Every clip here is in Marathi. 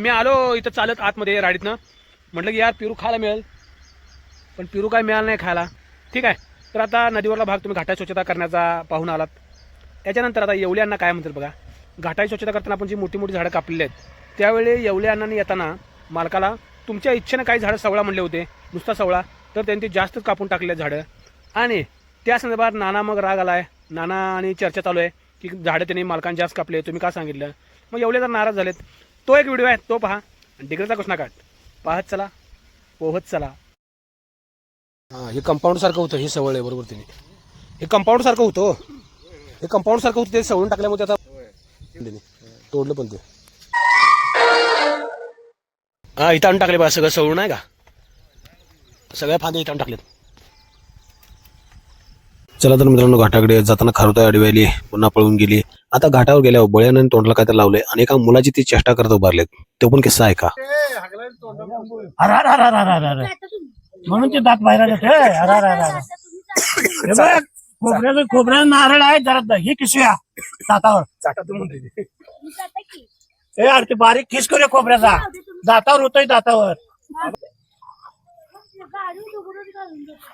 मी आलो इथं चालत आतमध्ये राडीतनं. म्हटलं की यार पिरू खायला मिळेल. पण पिरू काय मिळालं नाही खायला. ठीक आहे. तर आता नदीवरला भाग तुम्ही घाटाची स्वच्छता करण्याचा पाहून आलात. त्याच्यानंतर आता येवल्यांना काय म्हणतात बघा. घाटाची स्वच्छता करताना आपण जी मोठी मोठी झाडं कापलेली आहेत त्यावेळी येवल्या अण्णांनी येताना मालकाला तुमच्या इच्छेनं काही झाडं सवळा म्हणले होते. नुसता सवळा. तर त्यांनी ते जास्तच कापून टाकले झाडं. आणि त्या संदर्भात नाना मग राग आला आहे नाना आणि चर्चा चालू आहे की झाडं त्यांनी मालकांनी जास्त कापले. तुम्ही का सांगितलं? मग एवढे तर नाराज झालेत. तो एक व्हिडिओ आहे तो पहा. आणि डिग्रीचा कृष्णा काट पाहत चला पोहत चला. हां हे कंपाऊंड सारखं होतं हे सवळ आहे बरोबर तिने हे कंपाऊंड सारखं होतं हो. हे. कंपाऊंड सारखं होतं ते सवळून टाकल्यामुळे आता त्याने तोडलं पण ते. हा इथं आणून टाकले बा सगळं सवळून आहे का? सगळ्या फांद्या इथं आणून टाकलेत चला तर मित्रांनो घाटाकडे जाताना खारुताई अडवायली पुन्हा पळून गेली. आता घाटावर गेल्यावर बळ्यानं तोंडला काय तर लावलंय. आणि एका मुलाची ती चेष्टा करत उभारलेत. तो पण किस्सा आहे का अरे अरे अरे अरे अरे अरे. म्हणून ते दात बाहेर खोबऱ्याचं खोबऱ्याचं नारळ आहे जरा हे किसूया दातावर. हे अरे ते बारीक खिस करूया खोबऱ्याचा. दातावर होतोय दातावर.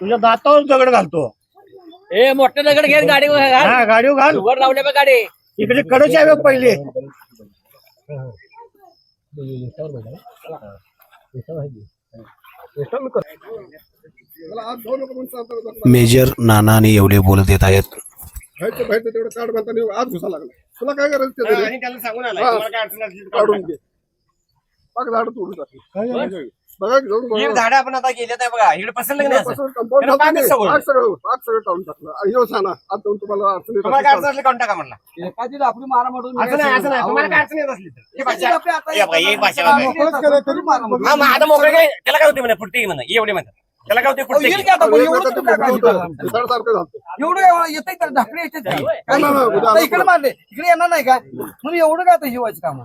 तुझ्या दातावर दगड घालतो. ए मोठं दगड घेऊन गाडी हा गाडीवर घाल. वर लावले बघ गाडी. इकडे कडच यावे पहिले मेजर नाना आणि एवढे बोलत येत आहेत. तेवढं आज घुसा लागला. तुला काय करायचं? त्याला सांगून. काढून घे. पाक झाड तोडून बघा. की. झाड आपण आता गेले आहे बघा. इकडे पसंत नाही असं. पासून कंपाऊंड त्याला झालं पाकच नाही. सगळं सगळं टाकलं. सांगा आज जाऊन तुम्हाला अडचण येत तुम्हाला काय असेल अडचण असली काढून टाका म्हणला. असं नाही असं नाही. तुम्हाला काय अडचण येत असली तर. ही भाषा हे बघा, ही भाषा बघा. हा मग आता मोकळं काय? त्याला काय होते म्हणा? पुट्टी म्हणा? एवढे म्हणतात त्याला काय होते झालं. एवढं येते तर ढाकळे येते नाही, नाही, उद्या आता इकडे मारले. इकडे येणार नाही का? म्हणून एवढं काय आता हिवायचं काम.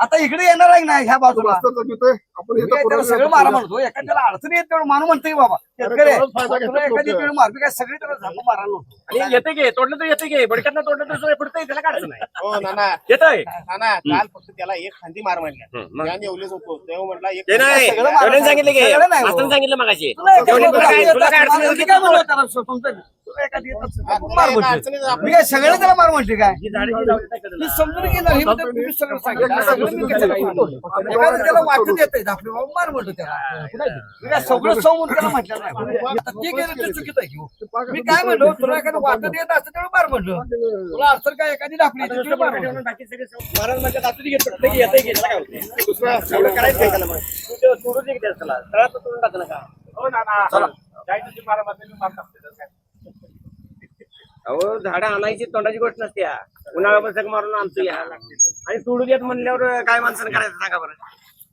आता इकडे येणार आहे ना ह्या बाजूला? आपण सगळं मारा म्हणतो. एखाद्याला अडचणी येत तेवढं मारू म्हणतोय बाबा. शेतकरी आहे. एखादी. वेळ मारली काय सगळी त्याला झापू मारा आणि येते की तोडलं तर येते की बडक्यात तोडलं तर पुढचं त्याला काय अडचण नाही. हो नाना. येतंय? नाना काल फक्त त्याला एक खांदी मार म्हणल्या? त्याने एवढेच होतो. तेव्हा म्हटलं एक सांगितलं हो. सांगितलं मगाशी. तुला काय- अडचण काय येत येत म्हणलो समजून तुला एखादी हा, तुला मार मी काय त्याला मार म्हणते काय? मी समजून गेलं हे म्हणजे तुम्ही सगळं सांगितलं सगळं मी कसं काय म्हणतो? एखादं त्याला वाटत येते धापले बाबा मार म्हणतो त्याला. मी काय सगळं सौ म्हणून त्याला म्हटलं नाही. आता ते गेलं ते चुकीचं आहे की हो. मी काय म्हणलो तुला एखादं वाटत येत असतं तेवढं मार म्हणलं. तुला अडचण काय एखादी धापली येते, तेवढं मार महाराज म्हणजे घेतो की येतंय की त्याला काय होते दुसरं एवढं करायचं काय त्याला मग तू ते तोडून दे की त्याला तळात तोडून टाक ना का? हो ना जायचं मारा मारते, मी मार टाकते, त्याचं काय. अहो झाडं आणायची तोंडाची गोष्ट नसते हा. उन्हाळ्यावर सगळं मारून आणतो या. आणि तोडून देत म्हणल्यावर काय माणसानं करायचं सांगा बरं.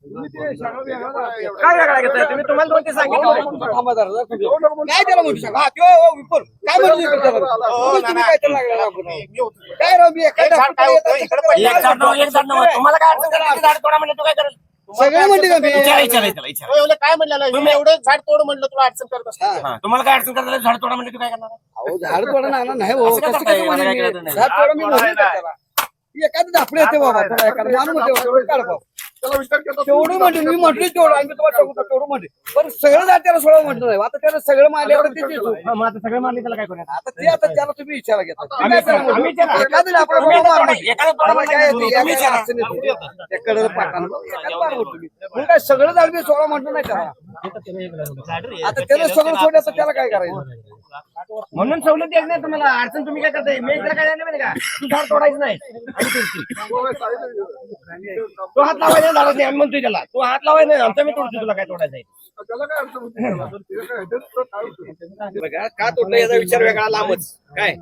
काय वेगळा घेताय तुम्ही? तुम्हाला दोन ते सांगितलं. काय त्याला? हा, त्यो, हो, विपुल. काय म्हणतो इकडे त्याला? हो, तुम्ही काय त्याला लागला काय राव, मी काय. तुम्हाला काय अडचण करायची? झाड तोडा म्हणजे तू काय करेल सगळे म्हणते का मी? विचारा विचारा त्याला विचारा एवढं काय म्हणलं तुम्ही एवढं झाड तोड म्हणलं तुला अडचण करत असते हा, तुम्हाला काय अडचण करता झाड तोडा म्हणजे तू काय करणार अहो, झाड तोडा ना नाही हो असं काय कसं करताय? कसं मला म्हणेन काय मी? कळत नाही. झाड तोडा मी म्हणेन का त्याला? एखादी धापडी येते बाबा तुला एखादं माणूस म्हणते बाबा, काढ बाबा. त्याला विचार केला तेवढं म्हणते मी म्हटलं तेवढं मी तुम्हाला सांगतो तेवढं म्हणते पण सगळं झाड त्याला सोडा म्हटलं नाही. आता त्याला सगळं मारल्यावर ते देतो हा, मग आता सगळं मारले त्याला काय करूया आता ते आता त्याला तुम्ही विचारा घेता. आम्ही विचारा, आम्ही. एखादी मार एखादं आम्हाला काय येते, तुम्ही एखादं विचारा. अडचण येते. त्या कडेला पाटानं बघ, एखादं मार म्हणतो मी. मग काय सगळं झाड मी सोडा म्हटलं नाही त्याला. आता त्याला सगळं सोडलं तर त्याला काय करायचं? म्हणून सवलत द्यायची नाही तुम्हाला. अडचण तुम्ही काय करताय? मी त्याला काय झालं माहिती का? तू झाड तोडायचं नाही. आणि. तो हात लावायचा झाडात नाही आम्ही म्हणतोय त्याला. तू हात लावायचा नाही आमचा मी तोडतो तुला काय तोडायचं आहे? त्याला काय अडचण होती? त्याला? तर ते काय, तेच तर काय होतं. बघा का तोडलं याचा विचार वेगळा लांबच. काय?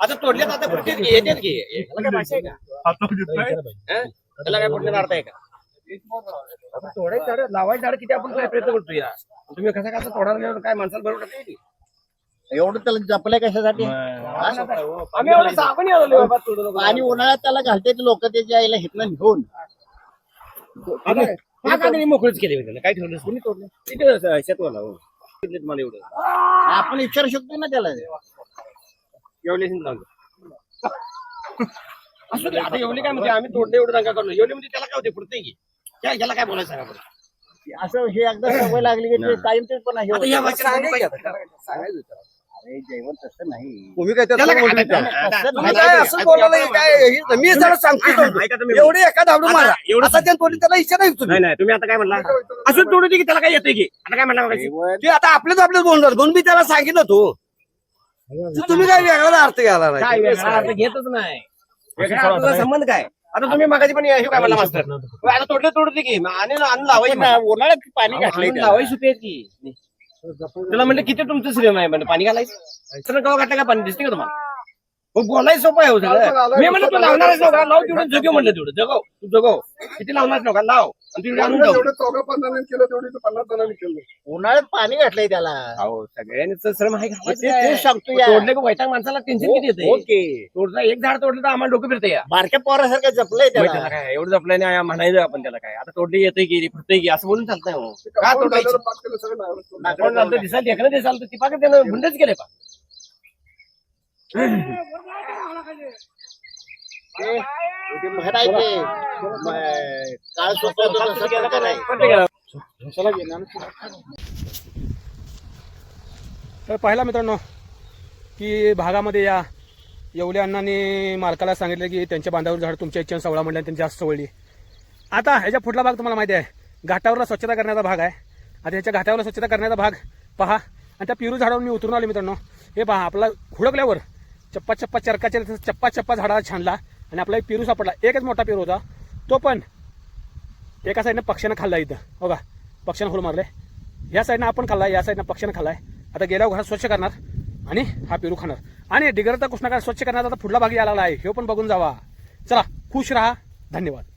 आता तोडल्यात आता पुढचे येतात की? याला काय भाषा आहे का? हं? त्याला काय पुढे अर्थ आहे का? आपण तोडायचं झाड लावायचं झाड किती आपण काय प्रयत्न करतो या? तुम्ही कसा कसा तोडायला काय माणसाला बरोबर नाही एवढं त्याला जपलंय कशासाठी? आम्ही एवढं साबण आलो बाबा तोडू नको. आणि उन्हाळ्यात त्याला घालते लोक त्याच्या आईला हिथनं घेऊन. हा मोकळीच केली काय ठेवलं कोणी तोडलं? तिथे शेतवाला हो. एवढं. आपण विचारू शकतो ना त्याला? लावून असू दे आता एवढी काय म्हणते? आम्ही तोडले एवढं नका करू एवढी म्हणजे त्याला काय होते पुढते की? क्या- याला काय बोलायचं सांगा बरं. असं हे एकदा सवय लागली की ते कायम तेच पण आहे. आता या वाचनात सांगायचं. अरे तसं नाही. तुम्ही काय त्याला काय तुम्ही असं आता- काय हे- मी जरा सांगतो. एवढे. एका धावडू मारा. एवढं- आता त्या तोडी त्याला इच्छा नाही तुम्ही. नाही नाही तुम्ही आता काय म्हणला? असं तोडू दे की त्याला काय येते की? आता काय म्हणला मगाशी? ते आता आपलेच आपलेच बोलणार म्हणून मी त्याला सांगितलं तो तुम्ही काय वेगळा अर्थ घ्यायला काय वेगळा अर्थ घेतच नाही. वेगळा अर्थाचा संबंध काय? आता तुम्ही मगाशी पण हे काय म्हणला मास्तर आता तोडले तोडू दे की. आणि आणि लावायची. उन्हाळ्यात पाणी आणून घातलंय लावायची की. तुला म्हणलं किती तुमचं श्रेम आहे म्हणजे पाणी घालायचं? गाव घातलं का पाणी दिसते का तुम्हाला? बोलायचं सोपं आहे हो सगळं. मी म्हणलं तू लावणारच नव्हता लाव तेवढं जगव म्हणलं तेवढं जगव तू जगव. किती लावणार नव्हता लाव. आणि तिकडे आणून जाऊ चौघा जणांनी केलं तेवढे पन्नास जणांनी केलं. उन्हाळ्यात पाणी घातलंय त्याला. अहो सगळ्यांनी श्रम आहे ते-? ते सांगतो या. तोडले का वैताग माणसाला टेन्शन किती येते ओके. तोडलं एक झाड तोडलं तर आम्हाला डोकं फिरते या. बारक्या पोरासारखं जपलंय मग त्याला. त्याला काय? एवढं जपलं नाही म्हणायचं आपण त्याला काय? आता तोडले येते की फिरते की असं बोलून चालत नाही हो. का तोडायचं? सगळं झालं दिसाल देखणं दिसाल तर ती पाक त्यानं भुंडच केले पा ते म्हण आहे ते म- काळ सोपवतो तसं केलं का नाही तर. पाहिला मित्रांनो की भागामध्ये या येवले अण्णांनी मालकाला सांगितलं की त्यांच्या बांधावर झाड तुमच्या इच्छेने सवळा म्हणल्या त्यांची जास्त सवळली. आता ह्याच्या पुढला भाग तुम्हाला माहिती आहे. घाटावरला स्वच्छता करण्याचा भाग आहे. आता ह्याच्या घाटावरला स्वच्छता करण्याचा भाग पहा. आणि त्या पिरू झाडावर मी उतरून आलो मित्रांनो. हे पहा आपला हुडकल्यावर चप्पा चप्पा चरकाच्या चप्पा चप्पा झाडाला छानला आणि आपला एक पेरू सापडला. एकच मोठा पेरू होता. तो पण एका साईडनं पक्ष्यानं खाल्ला इथं. हो बघा पक्ष्यानं होल मारले. या साईडनं आपण खाल्ला या साईडनं पक्ष्यानं खाल्लाय आता गेल्यावर घरात स्वच्छ करणार आणि हा पेरू खाणार. आणि डिगरता कृष्णाकार स्वच्छ करण्याचा आता पुढला भाग यायला आहे. हे पण बघून जावा. चला खुश राहा. धन्यवाद.